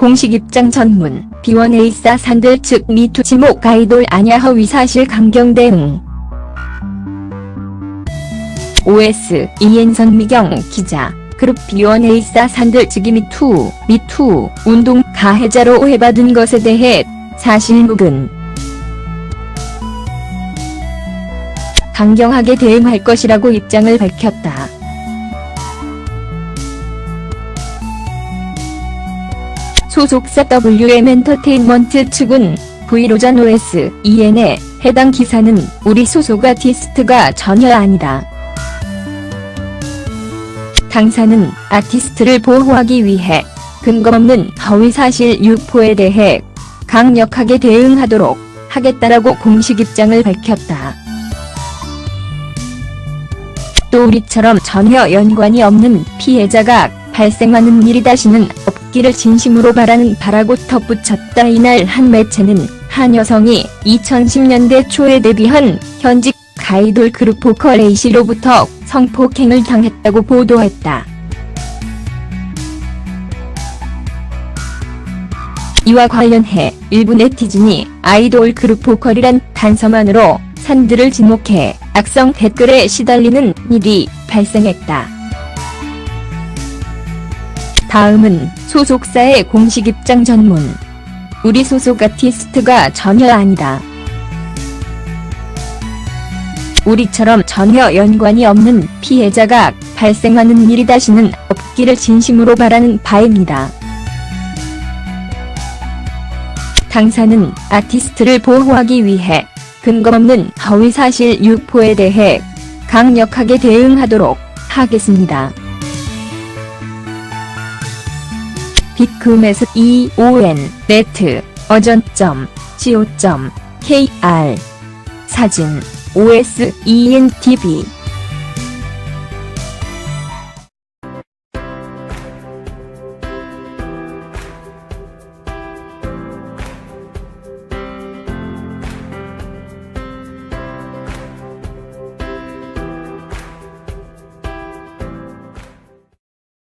공식 입장 전문, B1A4 산들 측 미투 지목 아이돌 아냐 허 위 사실 강경 대응. OS 이엔선 미경 기자 그룹 B1A4 산들 측이 미투, 미투 운동 가해자로 오해받은 것에 대해 사실 묵은 강경하게 대응할 것이라고 입장을 밝혔다. 소속사 WM 엔터테인먼트 측은 브이로전 OS EN에 해당 기사는 우리 소속 아티스트가 전혀 아니다. 당사는 아티스트를 보호하기 위해 근거 없는 허위 사실 유포에 대해 강력하게 대응하도록 하겠다라고 공식 입장을 밝혔다. 또 우리처럼 전혀 연관이 없는 피해자가 발생하는 일이 다시는 없기를 진심으로 바라는 바라고 덧붙였다. 이날 한 매체는 한 여성이 2010년대 초에 데뷔한 현직 가이돌 그룹 보컬 A씨로부터 성폭행을 당했다고 보도했다. 이와 관련해 일부 네티즌이 아이돌 그룹 보컬이란 단서만으로 산들을 지목해 악성 댓글에 시달리는 일이 발생했다. 다음은 소속사의 공식 입장 전문. 우리 소속 아티스트가 전혀 아니다. 우리처럼 전혀 연관이 없는 피해자가 발생하는 일이 다시는 없기를 진심으로 바라는 바입니다. 당사는 아티스트를 보호하기 위해 근거 없는 허위 사실 유포에 대해 강력하게 대응하도록 하겠습니다. 빅금에서 EON 네트 어전.co.kr 사진 OS ENTV